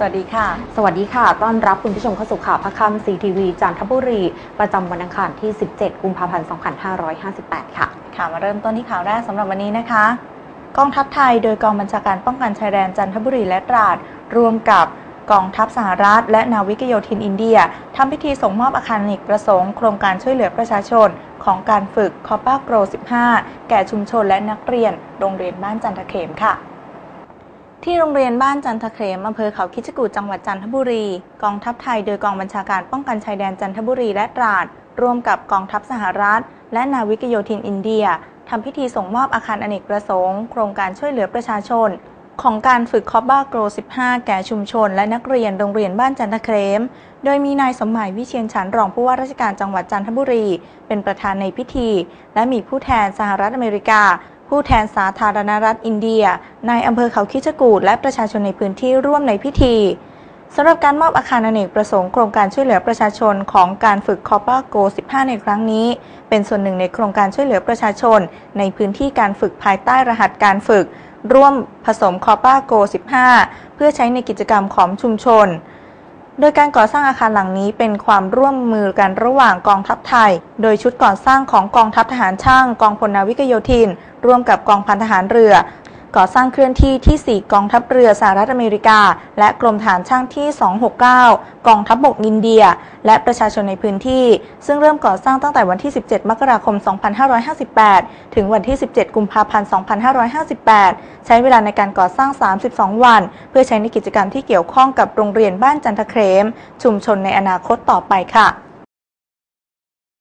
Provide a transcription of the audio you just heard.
สวัสดีค่ะ สวัสดีค่ะ ต้อนรับคุณผู้ชมเข้าสู่ข่าวพระค่ำซีทีวีจันทบุรี ประจำวันอังคารที่ 17 กุมภาพันธ์ 2558 ค่ะ ค่ะ มาเริ่มต้นที่ข่าวแรกสำหรับวันนี้นะคะ กองทัพไทยโดยกองบัญชาการป้องกันชายแดนจันทบุรีและตราดรวมกับกองทัพสหรัฐ และนาวิกโยธินอินเดียทำพิธีส่งมอบอาคารอเนกประสงค์โครงการช่วยเหลือประชาชน ของการฝึกคอป้าโกร 15 แก่ชุมชนและนักเรียน โรงเรียนบ้านจันทเขมค่ะ ที่โรงเรียนบ้านจันทเขมอำเภอเขาคิดจกูฏจังหวัดจันทบุรี กองทัพไทยโดยกองบัญชาการป้องกันชายแดนจันทบุรีและตราด ร่วมกับกองทัพสหรัฐ และนาวิกโยธินอินเดียทำพิธีส่งมอบอาคารอเนกประสงค์ โครงการช่วยเหลือประชาชน ของการฝึกคอบบ้าโกร 15 แก่ชุมชน และนักเรียนโรงเรียนบ้านจันทเครม โดยมีนายสมหมายวิเชียนฉันรองผู้ว่าราชการจังหวัดจันทบุรี เป็นประธานในพิธี และมีผู้แทนสหรัฐอเมริกา ผู้แทนสาธารณรัฐอินเดีย นายอำเภอเขาคิดจกูฏและประชาชนในพื้นที่ร่วมในพิธีสำหรับการมอบอาคารอเนกประสงค์โครงการช่วยเหลือประชาชนของการฝึกคอป a โก 15 ในครั้งนี้ เป็นส่วนหนึ่งในโครงการช่วยเหลือประชาชน ในพื้นที่การฝึกภายใต้รหัสการฝึก ร่วมผสมคอป a โก 15 เพื่อใช้ในกิจกรรมของชุมชน โดยการก่อสร้างอาคารหลังนี้เป็นความร่วมมือกันระหว่างกองทัพไทย โดยชุดก่อสร้างของกองทัพทหารช่าง กองพลนาวิกโยธิน ร่วมกับกองพันทหารเรือ ก่อสร้างเคลื่อนที่ที่ 4 กองทัพเรือสหรัฐอเมริกา และกรมฐานช่างที่ 269 กองทัพบกอินเดีย และประชาชนในพื้นที่ ซึ่งเริ่มก่อสร้างตั้งแต่วันที่ 17 มกราคม 2558 ถึงวันที่ 17 กุมภาพันธ์ 2558 ใช้เวลาในการก่อสร้าง 32 วัน เพื่อใช้ในกิจกรรมที่เกี่ยวข้องกับโรงเรียนบ้านจันทเครม ชุมชนในอนาคตต่อไปค่ะ